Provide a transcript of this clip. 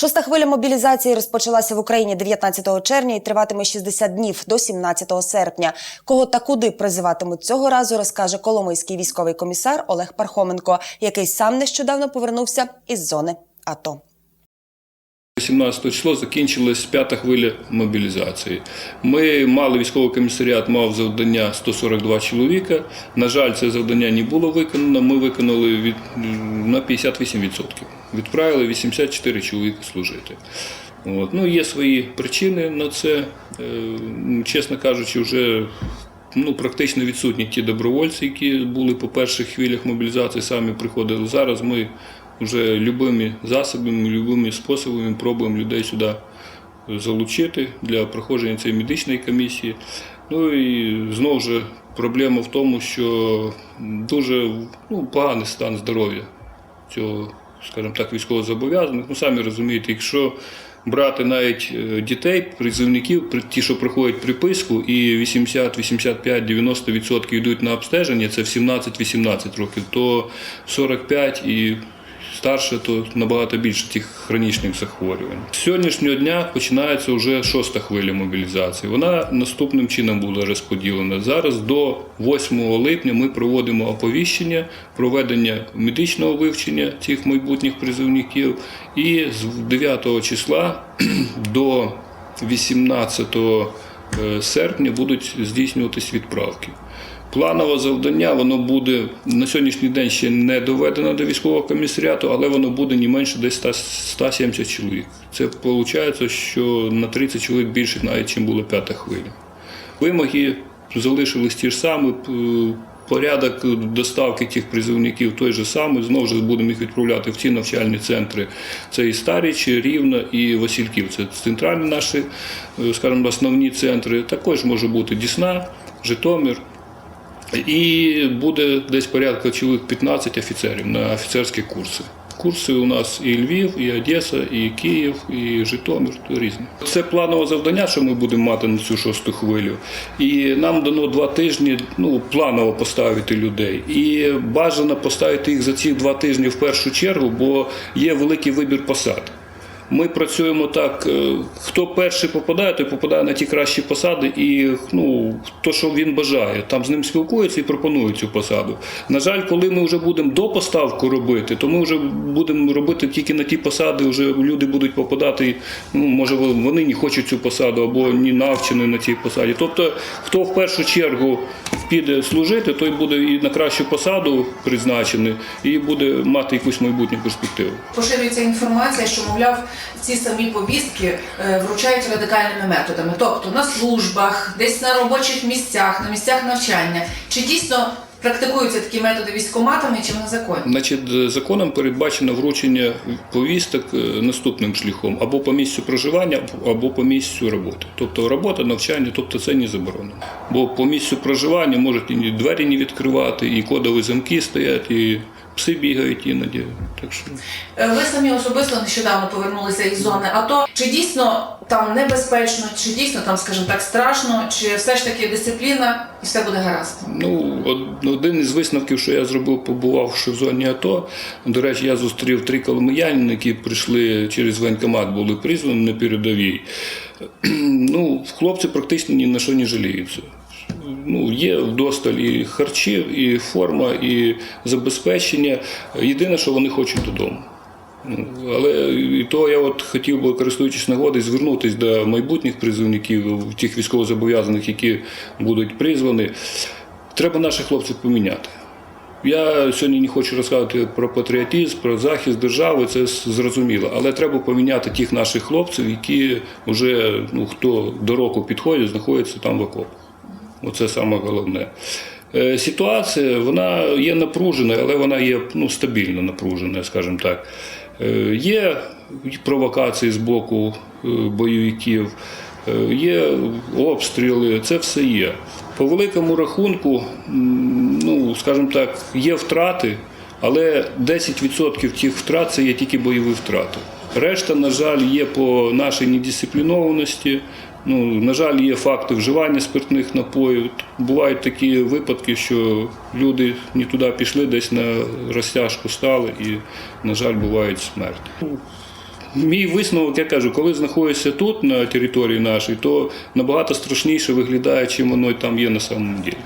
Шоста хвиля мобілізації розпочалася в Україні 19 червня і триватиме 60 днів до 17 серпня. Кого та куди призиватимуть цього разу, розкаже Коломийський військовий комісар Олег Пархоменко, який сам нещодавно повернувся із зони АТО. 17 число закінчилась п'ята хвиля мобілізації. Ми мали військовий комісаріат, мав завдання 142 чоловіка. На жаль, це завдання не було виконано. Ми виконали від, на 58%. Відправили 84 чоловіка служити. От. Ну, є свої причини на це. Е, Чесно кажучи, вже ну, практично відсутні ті добровольці, які були по перших хвилях мобілізації, самі приходили. Зараз ми вже любими засобами, любими способами пробуємо людей сюди залучити для проходження цієї медичної комісії. Ну і знову ж проблема в тому, що дуже ну, поганий стан здоров'я цього, скажімо так, військовозобов'язаних. Ну, самі розумієте, якщо брати навіть е, дітей, призовників, ті, що проходять приписку, і 80, 85, 90% йдуть на обстеження, це в 17-18 років, то 45 і старше, то набагато більше тих хронічних захворювань. З сьогоднішнього дня починається вже шоста хвиля мобілізації. Вона наступним чином була розподілена. Зараз до 8 липня ми проводимо оповіщення, проведення медичного вивчення цих майбутніх призовників. І з 9 числа до 18 е, серпня будуть здійснюватись відправки. Планове завдання воно буде на сьогоднішній день ще не доведено до військового комісаріату, але воно буде не менше десь 100 170 чоловік. Це виходить, що на 30 чоловік більше навіть, чим була п'ята хвиля. Вимоги залишились ті ж самі. Порядок доставки тих призовників той же самий. Знову ж будемо їх відправляти в ці навчальні центри. Це і Старічі, Рівно, і Васильків. Це центральні наші, е, скажімо, основні центри. Також може бути Дісна, Житомир. І буде десь порядка чоловік 15 офіцерів на офіцерські курси. Курси у нас і Львів, і Одеса, і Київ, і Житомир то різні. Це планове завдання, що ми будемо мати на цю шосту хвилю. І нам дано два тижні ну, планово поставити людей. І бажано поставити їх за ці два тижні в першу чергу, бо є великий вибір посад. Ми працюємо так, е, хто перший попадає, той попадає на ті кращі посади, і ну, то, що він бажає, там з ним спілкуються і пропонують цю посаду. На жаль, коли ми вже будемо допоставку робити, то ми вже будемо робити тільки на ті посади, вже люди будуть попадати, ну, може, вони не хочуть цю посаду або не навчені на цій посаді. Тобто, хто в першу чергу піде служити, той буде і на кращу посаду призначений, і буде мати якусь майбутню перспективу. Поширюється інформація, що, мовляв, ці самі повістки е, вручають радикальними методами, тобто на службах, десь на робочих місцях, на місцях навчання. Чи дійсно практикуються такі методи військоматами, чи вони законні? Значить, законом передбачено вручення повісток е, наступним шляхом або по місцю проживання, або по місцю роботи. Тобто робота, навчання, тобто це не заборонено. Бо по місцю проживання можуть і двері не відкривати, і кодові замки стоять, і пси бігають іноді. Так що Е, Ви самі особисто нещодавно повернулися із зони АТО. Чи дійсно там небезпечно, чи дійсно там, скажімо так, страшно, чи все ж таки дисципліна і все буде гаразд? Ну, один із висновків, що я зробив, побувавши в зоні АТО. До речі, я зустрів три коломиянини, які прийшли через воєнкомат, були призвані на передовій. Ну, хлопці практично ні на що не жаліються. Ну, є вдосталь і харчів, і форма, і забезпечення. Єдине, що вони хочуть додому. Ну, Але і то я от хотів би, користуючись нагодою, звернутися до майбутніх призовників, тих військовозобов'язаних, які будуть призвані. Треба наших хлопців поміняти. Я сьогодні не хочу розказувати про патріотизм, про захист держави, це зрозуміло. Але треба поміняти тих наших хлопців, які вже ну, хто до року підходять, знаходяться там в окопах. Оце саме головне. Е, Ситуація вона є напружена, але вона є ну, стабільно напружена, скажімо так. Е, Є провокації з боку е, бойовиків, є обстріли, це все є. По великому рахунку, ну, скажімо так, є втрати, але 10% тих втрат це є тільки бойові втрати. Решта, на жаль, є по нашій недисциплінованості. Ну, на жаль, є факти вживання спиртних напоїв. Бувають такі випадки, що люди не туди пішли, десь на розтяжку стали, і, на жаль, бувають смерті. Мій висновок, я кажу, коли знаходишся тут, на території нашій, то набагато страшніше виглядає, чим воно там є на самому ділі.